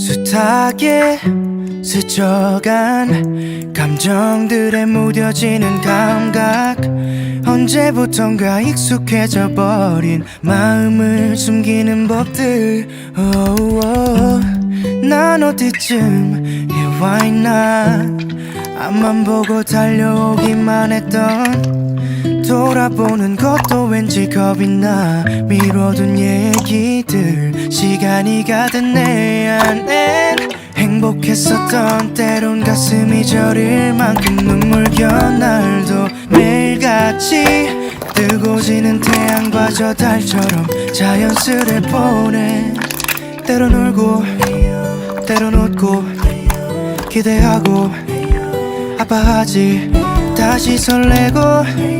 숱하게 스쳐간 감정들에 무뎌지는 감각. 언제부턴가 익숙해져 버린 마음을 숨기는 법들. Oh, oh. 난 어디쯤 와 있나. 앞만 보고 달려오기만 했던 돌아보는 것도 왠지 겁이 나. 미뤄둔 얘기들 시간이 가든 내 안엔 행복했었던 때론 가슴이 저릴 만큼 눈물겨 날도 매일같이 뜨고 지는 태양과 저 달처럼 자연스레 보내. 때론 울고 때론 웃고 기대하고 아파하지. 다시 설레고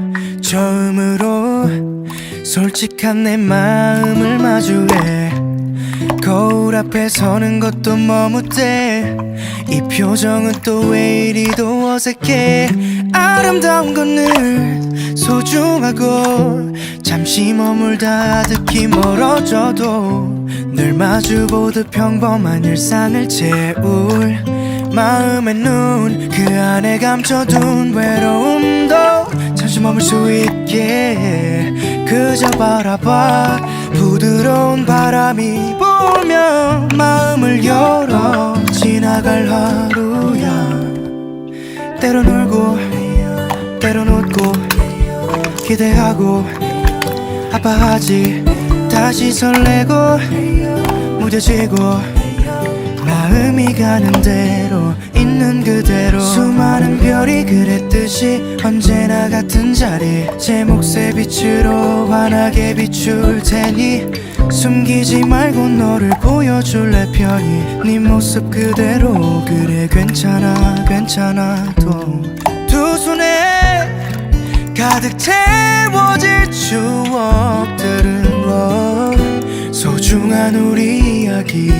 처음으로 솔직한 내 마음을 마주해. 거울 앞에 서는 것도 머뭇대 이 표정은 또 왜 이리도 어색해. 아름다운 건늘 소중하고 잠시 머물다 듣기 멀어져도 늘 마주보듯 평범한 일상을 채울 마음의 눈 그 안에 감춰둔 외로움도 잠시 머물 수 있게 그저 바라봐. 부드러운 바람이 불면 마음을 열어. 지나갈 하루야. 때론 울고 때론 웃고 기대하고. 아파하지 다시 설레고 무뎌지고 마음이 가는 대로 있는 그대로 수많은 별이 그랬듯이 언제나 같은 자리. 제 몫의 빛으로 환하게 비출 테니 숨기지 말고 너를 보여줄래 편히? 네 모습 그대로 그래 괜찮아 괜찮아. 또두 손에 가득 채워질 추억들은 뭐 소중한 우리 이야기